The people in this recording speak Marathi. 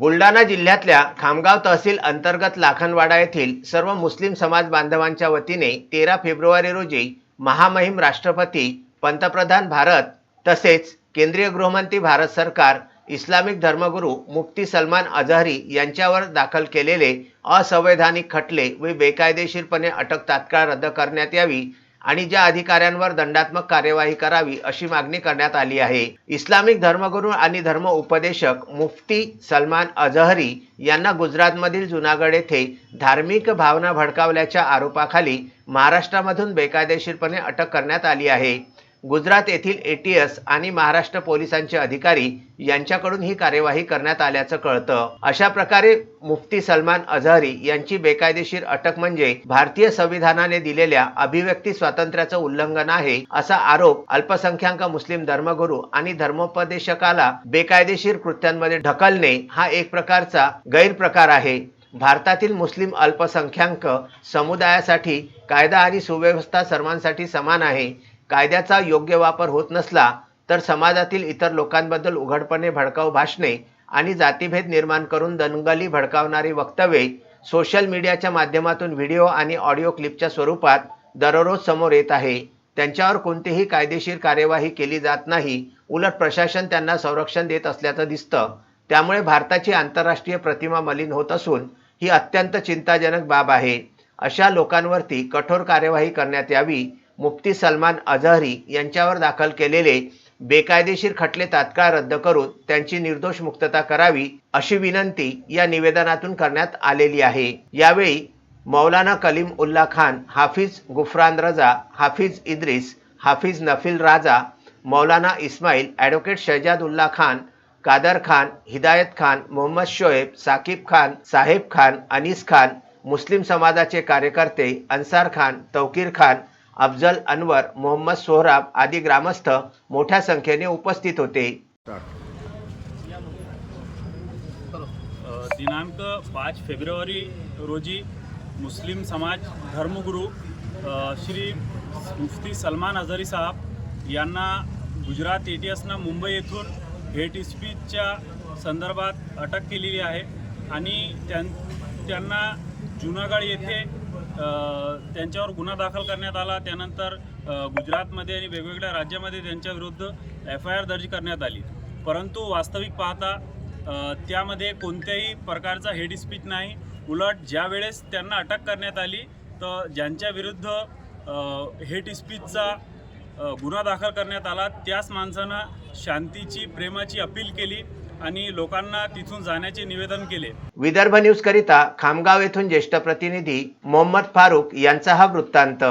बुलढाणा जिल्ह्यातल्या खामगाव तहसील अंतर्गत लाखनवाडा येथील सर्व मुस्लिम समाज बांधवांच्या वतीने तेरा फेब्रुवारी रोजी महामहिम राष्ट्रपती पंतप्रधान भारत तसेच केंद्रीय गृहमंत्री भारत सरकार इस्लामिक धर्मगुरू मुफ्ती सलमान अझहरी यांच्यावर दाखल केलेले असंवैधानिक खटले व बेकायदेशीरपणे अटक तात्काळ रद्द करण्यात यावी आणि ज्या अधिकाऱ्यांवर दंडात्मक कार्यवाही करावी अशी मागणी करण्यात आली आहे. इस्लामिक धर्मगुरू आणि धर्म उपदेशक मुफ्ती सलमान अझहरी यांना गुजरातमधील जुनागड येथे धार्मिक भावना भडकावल्याच्या आरोपाखाली महाराष्ट्रामधून बेकायदेशीरपणे अटक करण्यात आली आहे. गुजरात येथील एटीएस आणि महाराष्ट्र पोलिसांचे अधिकारी यांच्याकडून ही कार्यवाही करण्यात आल्याचं कळतं. अशा प्रकारे मुफ्ती सलमान अझहरी यांची बेकायदेशीर अटक म्हणजे भारतीय संविधानाने दिलेल्या अभिव्यक्ती स्वातंत्र्याचं उल्लंघन आहे असा आरोप अल्पसंख्याक मुस्लिम धर्मगुरू आणि धर्मोपदेशकाला बेकायदेशीर कृत्यांमध्ये ढकलणे हा एक प्रकारचा गैरप्रकार आहे. भारतातील मुस्लिम अल्पसंख्याक समुदायासाठी कायदा आणि सुव्यवस्था सर्वांसाठी समान आहे. कायद्याचा योग्य वापर होत नसला तर समाजातील इतर लोकांबद्दल उघडपणे भडकाऊ भाषणे आणि जातीभेद निर्माण करून दंगली भडकावणारी वक्तव्ये सोशल मीडियाच्या माध्यमातून व्हिडिओ आणि ऑडिओ क्लिपच्या स्वरूपात दररोज समोर येत आहे. त्यांच्यावर कोणतीही कायदेशीर कार्यवाही केली जात नाही. उलट प्रशासन त्यांना संरक्षण देत असल्याचं दिसतं. त्यामुळे भारताची आंतरराष्ट्रीय प्रतिमा मलिन होत असून ही अत्यंत चिंताजनक बाब आहे. अशा लोकांवरती कठोर कार्यवाही करण्यात यावी. मुफ्ती सलमान अझहरी यांच्यावर दाखल केलेले बेकायदेशीर खटले तात्काळ रद्द करून त्यांची निर्दोष मुक्तता करावी अशी विनंती या निवेदनातून करण्यात आलेली आहे. यावेळी मौलाना कलीम उल्ला खान हाफिज गुफरान रजा हाफिज इद्रिस हाफिज नफिल राजा मौलाना इस्माईल ॲडव्होकेट शहजाद उल्ला खान कादर खान हिदायत खान मोहम्मद शोएब साकिब खान साहेब खान अनीस खान मुस्लिम समाजाचे कार्यकर्ते अन्सार खान तौकीर खान अफजल अनवर मोहम्मद सोहराब आदी ग्रामस्थ मोठ्या संख्येने उपस्थित होते. दिनांक पाच फेब्रुवारी रोजी मुस्लिम समाज धर्मगुरू श्री मुफ्ती सलमान अझरी साहब यांना गुजरात ए टी एसनं मुंबई येथून हेट स्पीचच्या संदर्भात अटक केलेली आहे आणि त्यां त्यांना जुनागड येथे त्यांच्यावर गुन्हा दाखल करण्यात आला. त्यानंतर गुजरातमध्ये आणि वेगवेगळ्या राज्यामध्ये त्यांच्या विरुद्ध एफ आय आर दर्ज करण्यात आली. परंतु वास्तविक पाहता त्यामध्ये कोणत्याही प्रकारचा हेड स्पीच नाही. उलट ज्या वेळेस त्यांना अटक करण्यात आली तर ज्यांच्या विरुद्ध हेड स्पीचचा गुन्हा दाखल करण्यात आला त्याच माणसानं शांतीची प्रेमाची अपील केली. आणि लोकांना तिथून जाण्याचे निवेदन केले. विदर्भ न्यूज करिता खामगाव येथून ज्येष्ठ प्रतिनिधी मोहम्मद फारूक यांचा हा वृत्तांत.